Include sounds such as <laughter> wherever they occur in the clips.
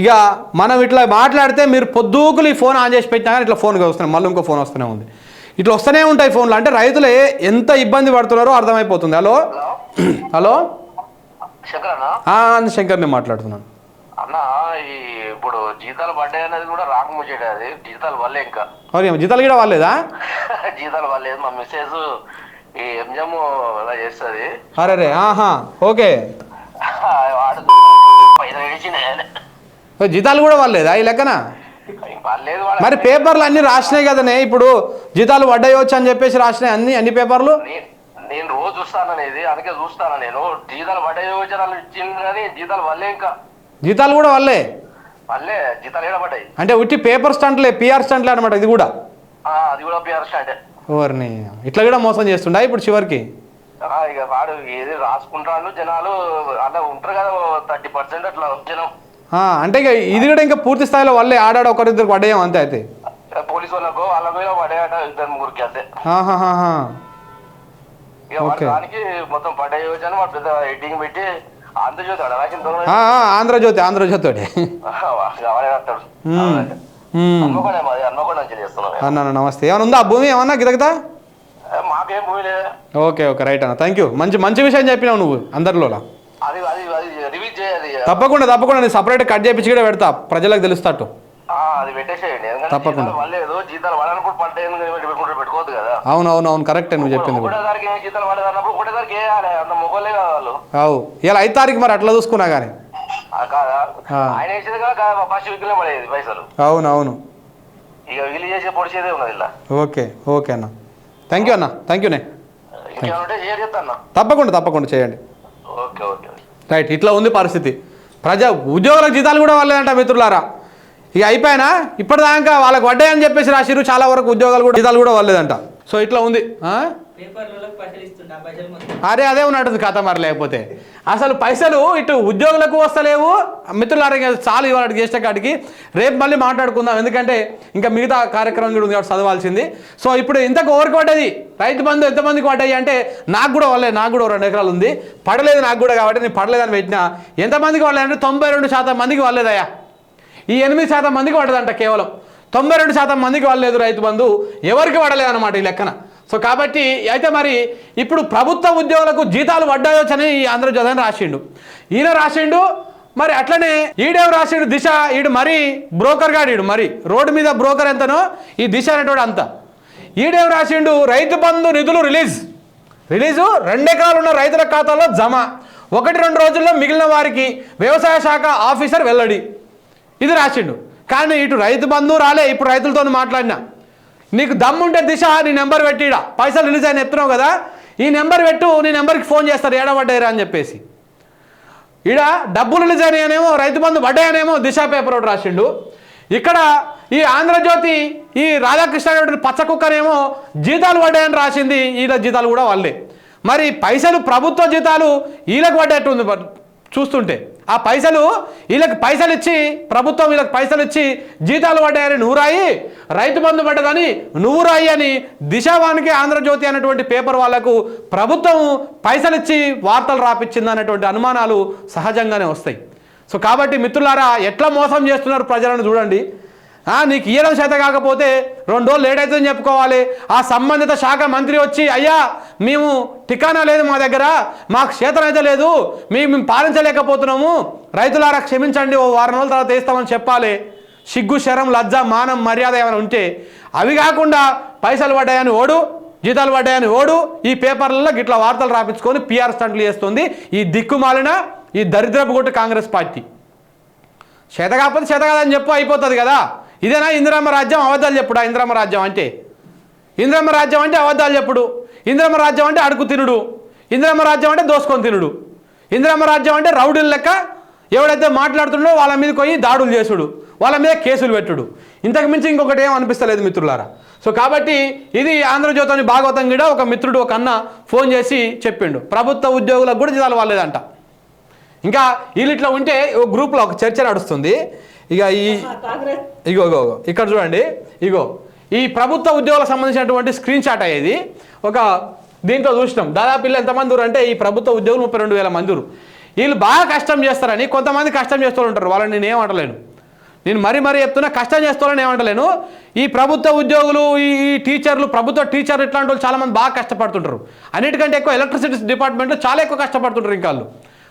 ఇక మనం ఇట్లా మాట్లాడితే మీరు పొద్దుకులు ఈ ఫోన్ ఆన్ చేసి పెట్టినా కానీ ఇట్లా ఫోన్ వస్తున్నాయి. మళ్ళీ ఇంకో ఫోన్ వస్తూనే ఉంది. ఇట్లా వస్తూనే ఉంటాయి ఫోన్లు. అంటే రైతులు ఎంత ఇబ్బంది పడుతున్నారో అర్థమైపోతుంది. హలో? హలో? నేను మాట్లాడుతున్నాను. అన్న ఈ ఇప్పుడు జీతాలు పడ్డాయి అనేది కూడా రాకముచ్చేట అది. జీతాలు వల్లే ఇంకా. జీతాలు కూడా వాళ్ళేదా <laughs> జీతాలు వల్లేదు మా మిస్సెస్ ఈ ఎంజమ్ అలా చేస్తుంది. అరే ఆహా ఓకే. <laughs> వాడు పైసలు జీతాలు కూడా వాళ్ళేదా ఈ లెక్కన? మరి పేపర్లు అన్ని రాసినాయి కదనే ఇప్పుడు జీతాలు పడ్డాయొచ్చు అని చెప్పేసి రాసినాయి అన్ని అన్ని పేపర్లు? నేను రోజు చూస్తాను అనేది అందుకే చూస్తాను నేను. జీతాలు పడ్డాయి ఇచ్చింది కానీ జీతాలు వల్లే ఇంకా. జీతాలు కూడా వాళ్ళే? వల్లే జీతాలు ఏడ పడ్డాయి? అంటే ఉట్టి పేపర్ స్టంట్లే పిఆర్ స్టంట్లే అనమాట ఇది కూడా? అది కూడా పిఆర్ స్టాండ్ ఓర్ని ఇట్లా కూడా మోసం చేస్తుండా ఇప్పుడు చివరికి? ఇక వాడు ఏది రాసుకుంటాడు జనాలు అలా ఉంటారు కదా థర్టీ పర్సెంట్ అట్లా జనం. అంటే ఇక ఇది కూడా ఇంకా పూర్తి స్థాయిలో వాళ్ళే ఆడాడ ఒకరిద్దరు పడ్డాయం అంతే అయితే. పోలీసు వాళ్ళకు వాళ్ళ మీద పడేయట ఇద్దరు ముగ్గురికి అంతే. దానికి మొత్తం పడే యోజన వాడు పెద్ద ఎడ్డింగ్ పెట్టి ఆంధ్రజ్యోతి ఆంధ్రజ్యోతి అన్న నమస్తే. ఏమైనా ఉందా? భూమి ఏమన్నా గిదగదా? ఓకే ఓకే రైట్ అన్న. థ్యాంక్ యూ మంచి మంచి విషయం చెప్పినావు నువ్వు అందరిలో అది అది అది రివీజ్ చేయాలి తప్పకుండా తప్పకుండా నేను సపరేట్ కట్ చేపించి కూడా పెడతా. ప్రజలకు తెలుస్తాట్టు. అది పెట్టేసేయండి. తప్పకుండా. జీతాలు పడలేదు జీతాలు పడనప్పుడు పడ్డాయి పెట్టుకుంటూ పెట్టుకోవద్దు కదా. అవును అవును అవును కరెక్టే నువ్వు చెప్పింది ఒకటేసారికి జీతాలు పడదు అన్నప్పుడు ఒకటేసారికి వేయాలి అంత మొగలే కదా వాళ్ళు. అవు. ఇలా ఐదు తారీఖు మరి అట్లా చూసుకున్నా కానీ కాదా. ఆయన వేసేది కదా ఫస్ట్ వీక్లో పడేది పైసలు. అవును అవును ఇక చేసే పొడిచేదే ఉన్నది ఇలా. ఓకే ఓకే అన్న. థ్యాంక్ యూ అన్న. థ్యాంక్ యూనే తప్పకుండా తప్పకుండా చేయండి. Okay okay. రైట్ ఇట్లా ఉంది పరిస్థితి. ప్రజా ఉద్యోగులకు జీతాలు కూడా వాళ్ళేనంట మిత్రులారా. ఇక అయిపోయినా ఇప్పటిదాకా వాళ్ళకి వడ్డాయని చెప్పేసి రాసిరు చాలా వరకు ఉద్యోగాలు కూడా జీతాలు కూడా వాళ్ళేదంట సో ఇట్లా ఉంది అరే అదే ఉన్నట్టుంది కథ మరి లేకపోతే. అసలు పైసలు ఇటు ఉద్యోగులకు వస్తలేవు. మిత్రులారా చాలు ఇవాళ చేసిన కాడికి. రేపు మళ్ళీ మాట్లాడుకుందాం. ఎందుకంటే ఇంకా మిగతా కార్యక్రమం కూడా ఉంది కాబట్టి చదవాల్సింది. సో ఇప్పుడు ఇంతకు ఎవరికి పడ్డది రైతు బంధు ఎంతమందికి పడ్డాయి అంటే నాకు కూడా వాళ్ళే నాకు కూడా రెండు ఎకరాలు ఉంది. పడలేదు నాకు కూడా కాబట్టి నేను పడలేదని పెట్టినా. ఎంతమందికి వాళ్ళంటే తొంభై రెండు శాతం మందికి వాళ్ళేదయ్యా? ఈ ఎనిమిది శాతం మందికి పడదంట కేవలం. తొంభై రెండు శాతం మందికి వాళ్ళలేదు రైతు బంధు. ఎవరికి పడలేదు అనమాట ఈ లెక్కన? సో కాబట్టి అయితే మరి ఇప్పుడు ప్రభుత్వ ఉద్యోగులకు జీతాలు పడ్డాయోచని ఈ ఆంధ్రజ్యోతి రాసిండు. ఈయన రాసిండు మరి అట్లనే ఈడేవి రాసిండు దిశ? ఈడు మరి బ్రోకర్ గాడు ఈడు మరి. రోడ్డు మీద బ్రోకర్ ఎంతనో ఈ దిశ అనేటోడు అంత. ఈడేవి రాసిండు? రైతు బంధు నిధులు రిలీజ్. రిలీజు రెండెకరాలు ఉన్న రైతుల ఖాతాలో జమ. ఒకటి రెండు రోజుల్లో మిగిలిన వారికి వ్యవసాయ శాఖ ఆఫీసర్ వెల్లడి. ఇది రాసిండు. కానీ ఇటు రైతు బంధు రాలే ఇప్పుడు రైతులతో మాట్లాడినా. నీకు దమ్ముంటే దిశ నీ నెంబర్ పెట్టిడా పైసలు రిలీజ్ అయిన ఎత్తున్నావు కదా ఈ నెంబర్ పెట్టు నీ నెంబర్కి ఫోన్ చేస్తారు ఏడబడ్డాయిరా అని చెప్పేసి. ఈడ డబ్బులు రిలీజ్ అయినాయనేమో రైతు బంధు పడ్డాయనేమో దిశ పేపర్ ఒకటి రాసిండు. ఇక్కడ ఈ ఆంధ్రజ్యోతి ఈ రాధాకృష్ణ పచ్చ కుక్కనేమో జీతాలు పడ్డాయని రాసింది వీళ్ళ జీతాలు కూడా వాళ్ళే. మరి పైసలు ప్రభుత్వ జీతాలు వీళ్ళకి పడ్డట్టుంది చూస్తుంటే. ఆ పైసలు వీళ్ళకి పైసలు ఇచ్చి ప్రభుత్వం వీళ్ళకి పైసలు ఇచ్చి జీతాలు పడ్డాయని నువ్వు రాయి. రైతు బంధు పడ్డదని నువ్వు రాయి అని దిశావానికి ఆంధ్రజ్యోతి అనేటువంటి పేపర్ వాళ్ళకు ప్రభుత్వం పైసలు ఇచ్చి వార్తలు రాపిచ్చింది అనేటువంటి అనుమానాలు సహజంగానే వస్తాయి. సో కాబట్టి మిత్రులారా ఎట్లా మోసం చేస్తున్నారు ప్రజలను చూడండి. నీకు ఇయ్యడం చేత కాకపోతే రెండు రోజులు లేట్ అవుతుందని చెప్పుకోవాలి. ఆ సంబంధిత శాఖ మంత్రి వచ్చి అయ్యా మేము టికానా లేదు మా దగ్గర మాకు చేతనైతే లేదు మేము పాలించలేకపోతున్నాము. రైతులారా క్షమించండి ఓ వారం రోజుల తర్వాత వేస్తామని చెప్పాలి. సిగ్గు శరం లజ్జ మానం మర్యాద ఏమైనా ఉంటే అవి కాకుండా పైసలు పడ్డాయని ఓడు జీతాలు పడ్డాయని ఓడు ఈ పేపర్లలో గిట్ల వార్తలు రాపించుకొని పిఆర్ స్టంట్లు చేస్తుంది. ఈ దిక్కుమాలిన ఈ దరిద్రపు కొట్టు కాంగ్రెస్ పార్టీ. చేత కాకపోతే చేత కాదని చెప్పు అయిపోతుంది కదా. ఇదేనా ఇందిరమ్మ రాజ్యం? అబద్ధాలు చెప్పుడు ఇందిరమ్మ రాజ్యం అంటే? ఇంద్రమ్మ రాజ్యం అంటే అబద్ధాలు చెప్పుడు. ఇంద్రమ్మ రాజ్యం అంటే అడుగు తినుడు. ఇంద్రమ్మ రాజ్యం అంటే దోసుకొని తినుడు. ఇంద్రమ్మ రాజ్యం అంటే రౌడీల లెక్క ఎవడైతే మాట్లాడుతుండో వాళ్ళ మీద పోయి దాడులు చేసుడు. వాళ్ళ మీద కేసులు పెట్టుడు. ఇంతకు మించి ఇంకొకటి ఏం అనిపిస్తలేదు మిత్రులారా? సో కాబట్టి ఇది ఆంధ్రజ్యోతిని భాగవతం కూడా ఒక మిత్రుడు ఒక అన్న ఫోన్ చేసి చెప్పిండు. ప్రభుత్వ ఉద్యోగులకు కూడా జీతాలు వాళ్ళేదంట ఇంకా వీళ్ళు ఇట్లా ఉంటే ఓ గ్రూప్లో ఒక చర్చ నడుస్తుంది. ఇక ఈ ఇగో ఇగో ఇక్కడ చూడండి. ఇగో ఈ ప్రభుత్వ ఉద్యోగులకు సంబంధించినటువంటి స్క్రీన్ షాట్ అయ్యేది. ఒక దీంట్లో చూసినాం. దాదాపు వీళ్ళు ఎంతమంది ఉన్నారు అంటే ఈ ప్రభుత్వ ఉద్యోగులు ముప్పై రెండు వేల మంది వీళ్ళు బాగా కష్టం చేస్తారని కొంతమంది కష్టం చేస్తూ ఉంటారు. వాళ్ళని నేను ఏమంటలేను. నేను మరీ మరీ చెప్తున్నా కష్టం చేస్తారని ఏమంటలేను. ఈ ప్రభుత్వ ఉద్యోగులు ఈ ఈ టీచర్లు ప్రభుత్వ టీచర్లు ఇట్లాంటి వాళ్ళు చాలామంది బాగా కష్టపడుతుంటారు. అన్నిటికంటే ఎక్కువ ఎలక్ట్రిసిటీ డిపార్ట్మెంట్లో చాలా ఎక్కువ కష్టపడుతుంటారు ఇంకా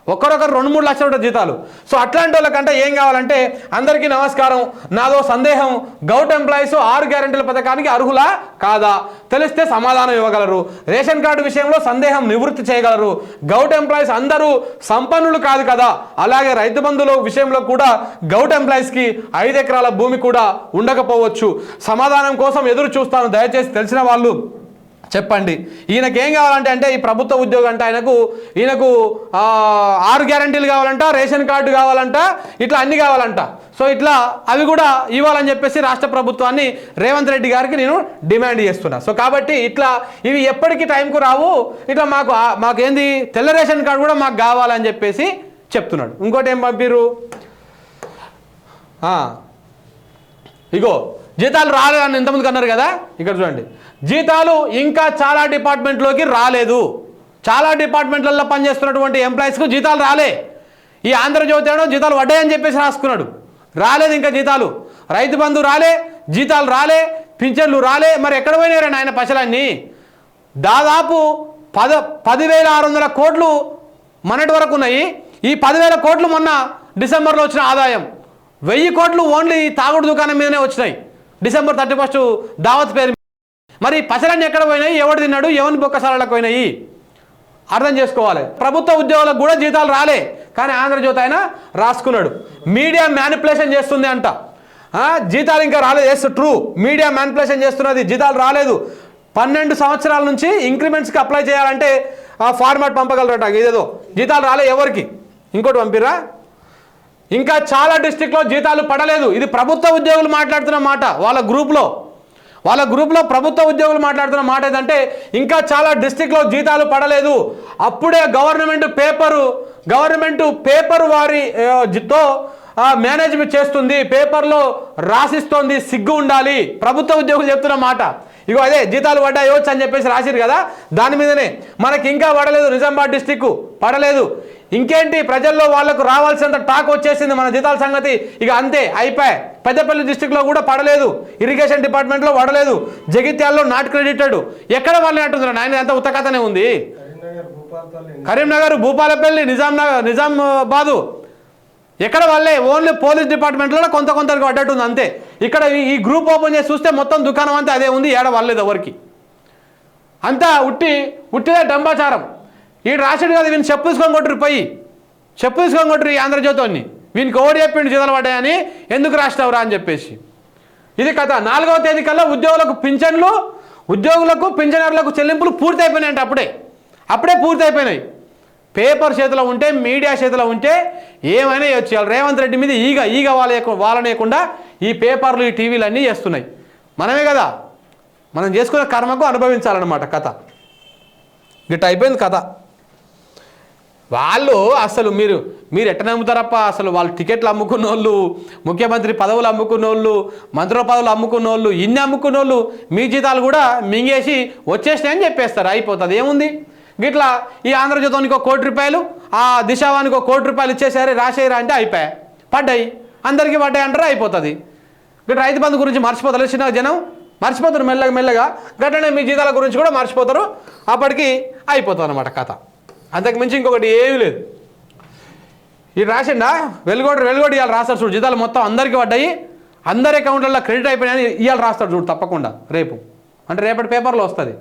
ఒకరొకరు ఒక్కరొకరు రెండు మూడు లక్షల రూపాయల జీతాలు. సో అట్లాంటి వాళ్ళకంటే ఏం కావాలంటే అందరికీ నమస్కారం. నాదో సందేహం. గౌట్ ఎంప్లాయీస్ ఆరు గ్యారెంటీల పథకానికి అర్హులా? కాదా? తెలిస్తే సమాధానం ఇవ్వగలరు. రేషన్ కార్డు విషయంలో సందేహం నివృత్తి చేయగలరు. గౌట్ ఎంప్లాయీస్ అందరూ సంపన్నులు కాదు కదా? అలాగే రైతు బంధువుల విషయంలో కూడా గౌట్ ఎంప్లాయీస్కి ఐదు ఎకరాల భూమి కూడా ఉండకపోవచ్చు. సమాధానం కోసం ఎదురు చూస్తాను. దయచేసి తెలిసిన వాళ్ళు. చెప్పండి. ఈయనకి ఏం కావాలంటే అంటే ఈ ప్రభుత్వ ఉద్యోగం అంటే ఆయనకు ఈయనకు ఆరు గ్యారంటీలు కావాలంట రేషన్ కార్డు కావాలంట ఇట్లా అన్ని కావాలంట. సో ఇట్లా అవి కూడా ఇవ్వాలని చెప్పేసి రాష్ట్ర ప్రభుత్వాన్ని రేవంత్ రెడ్డి గారికి నేను డిమాండ్ చేస్తున్నా. సో కాబట్టి ఇట్లా ఇవి ఎప్పటికీ టైంకు రావు. ఇట్లా మాకు మాకేంది? తెల్ల రేషన్ కార్డు కూడా మాకు కావాలని చెప్పేసి చెప్తున్నాడు. ఇంకోటి ఏం పంపిరు ఇగో జీతాలు రాలేదని ఇంతమందికి అన్నారు కదా? ఇక్కడ చూడండి. జీతాలు ఇంకా చాలా డిపార్ట్మెంట్లోకి రాలేదు. చాలా డిపార్ట్మెంట్లలో పనిచేస్తున్నటువంటి ఎంప్లాయీస్కు జీతాలు రాలే. ఈ ఆంధ్రజ్యోతి ఏమో జీతాలు పడ్డాయని చెప్పేసి రాసుకున్నాడు. రాలేదు ఇంకా జీతాలు. రైతు బంధు రాలే జీతాలు రాలే పింఛన్లు రాలే. మరి ఎక్కడ పోయినారని ఆయన పశలన్నీ? దాదాపు పద పదివేల ఆరు వందల కోట్లు మొన్నటి వరకు ఉన్నాయి. ఈ పదివేల కోట్లు మొన్న డిసెంబర్లో వచ్చిన ఆదాయం. వెయ్యి కోట్లు ఓన్లీ తాగుడు దుకాణం మీదనే వచ్చినాయి. డిసెంబర్ థర్టీ ఫస్ట్ దావత్ పేరు మరి పసరాన్ని ఎక్కడ పోయినాయి? ఎవడు తిన్నాడు? ఎవరి బొక్కసాలకు పోయినాయి? అర్థం చేసుకోవాలి. ప్రభుత్వ ఉద్యోగులకు కూడా జీతాలు రాలే. కానీ ఆంధ్రజ్యోతి ఆయన రాసుకున్నాడు. మీడియా మ్యానిపులేషన్ చేస్తుంది అంట. జీతాలు ఇంకా రాలేదు. ఎస్ ట్రూ మీడియా మ్యానిపులేషన్ చేస్తున్నది. జీతాలు రాలేదు. పన్నెండు సంవత్సరాల నుంచి ఇంక్రిమెంట్స్కి అప్లై చేయాలంటే ఆ ఫార్మాట్ పంపగలరట. ఇదేదో. జీతాలు రాలే ఎవరికి? ఇంకోటి పంపిరా ఇంకా చాలా డిస్టిక్లో జీతాలు పడలేదు. ఇది ప్రభుత్వ ఉద్యోగులు మాట్లాడుతున్న మాట వాళ్ళ గ్రూప్లో. వాళ్ళ గ్రూప్లో ప్రభుత్వ ఉద్యోగులు మాట్లాడుతున్న మాట ఏంటంటే ఇంకా చాలా డిస్టిక్లో జీతాలు పడలేదు. అప్పుడే గవర్నమెంట్ పేపరు గవర్నమెంట్ పేపర్ వారితో మేనేజ్మెంట్ చేస్తుంది. పేపర్లో రాసిస్తోంది సిగ్గు ఉండాలి. ప్రభుత్వ ఉద్యోగులు చెప్తున్న మాట. ఇగో అదే జీతాలు పడ్డాయో అని చెప్పేసి రాసిరు కదా దాని మీదనే. మనకి ఇంకా పడలేదు నిజామాబాద్ డిస్టిక్ పడలేదు. ఇంకేంటి? ప్రజల్లో వాళ్ళకు రావాల్సినంత టాక్ వచ్చేసింది మన జీతాల సంగతి. ఇక అంతే అయిపోయి. పెద్దపల్లి డిస్టిక్లో కూడా పడలేదు. ఇరిగేషన్ డిపార్ట్మెంట్లో పడలేదు. జగిత్యాల్లో నాట్ క్రెడిటెడ్. ఎక్కడ వాళ్ళని అంటున్నారు? నాయన ఎంత ఉత్తకథనే ఉంది? కరీంనగర్ భూపాలపల్లి నిజాం నగర్ నిజామాబాదు. ఎక్కడ వాళ్ళే ఓన్లీ పోలీస్ డిపార్ట్మెంట్లో కొంత కొంతకి పడ్డట్టుంది అంతే. ఇక్కడ ఈ- ఈ గ్రూప్ ఓపెన్ చేసి చూస్తే మొత్తం దుకాణం అంతా అదే ఉంది ఏడ వాళ్ళలేదు ఎవరికి. అంతా ఉట్టి ఉట్టిదే డంబాచారం. ఈ రాశాడు కదా వీని చెప్పు తీసుకొని కొట్టురు పోయి. చెప్పు తీసుకొని కొట్టురు ఈ ఆంధ్రజ్యోతిని. వీనికి ఓడి చెప్పిండు జీతాలు పడ్డాయని ఎందుకు రాసినావురా అని చెప్పేసి. ఇది కథ. నాలుగవ తేదీ కల్లా ఉద్యోగులకు పింఛన్లు ఉద్యోగులకు పింఛనర్లకు చెల్లింపులు పూర్తి అయిపోయినాయంట అప్పుడే. అప్పుడే పూర్తి అయిపోయినాయి పేపర్ చేతిలో ఉంటే మీడియా చేతిలో ఉంటే ఏమైనా చేయొచ్చు రేవంత్ రెడ్డి మీద ఈగ ఈగ వాళ్ళ వాళ్ళనేయకుండా ఈ పేపర్లు ఈ టీవీలు అన్నీ చేస్తున్నాయి. మనమే కదా. మనం చేసుకున్న కర్మకు అనుభవించాలన్నమాట కథ. గిట్ట అయిపోయింది కథ. వాళ్ళు అసలు మీరు మీరు ఎట్ట నమ్ముతారప్ప? అసలు వాళ్ళు టికెట్లు అమ్ముకున్న వాళ్ళు ముఖ్యమంత్రి పదవులు అమ్ముకున్న వాళ్ళు మంత్రుల పదవులు అమ్ముకున్న వాళ్ళు ఇన్ని అమ్ముకున్న వాళ్ళు మీ జీతాలు కూడా మింగేసి వచ్చేసినాయని చెప్పేస్తారు. అయిపోతుంది. ఏముంది? గిట్లా ఈ ఆంధ్రజ్యోతానికి ఒక కోటి రూపాయలు ఆ దిశావానికి ఒక కోటి రూపాయలు ఇచ్చేసారే రాసేయరా అంటే అయిపోయాయి. పడ్డాయి. అందరికీ పడ్డాయి అంటారా? అయిపోతుంది. ఇక్కడ రైతు బంధు గురించి మర్చిపోతారు. చిన్న జనం మర్చిపోతారు మెల్లగా మెల్లగా. గట్లనే మీ జీతాల గురించి కూడా మర్చిపోతారు. అప్పటికి అయిపోతుంది అనమాట కథ. అంతకు మించి ఇంకొకటి ఏమీ లేదు. ఇది రాసిండా? వెలుగోడు వెలుగోడు ఇవాళ రాస్తాడు చూడు. జీతాలు మొత్తం అందరికీ పడ్డాయి. అందరి అకౌంట్లలో క్రెడిట్ అయిపోయినాయని ఇవాళ రాస్తాడు చూడు తప్పకుండా. రేపు. అంటే రేపటి పేపర్లో వస్తుంది.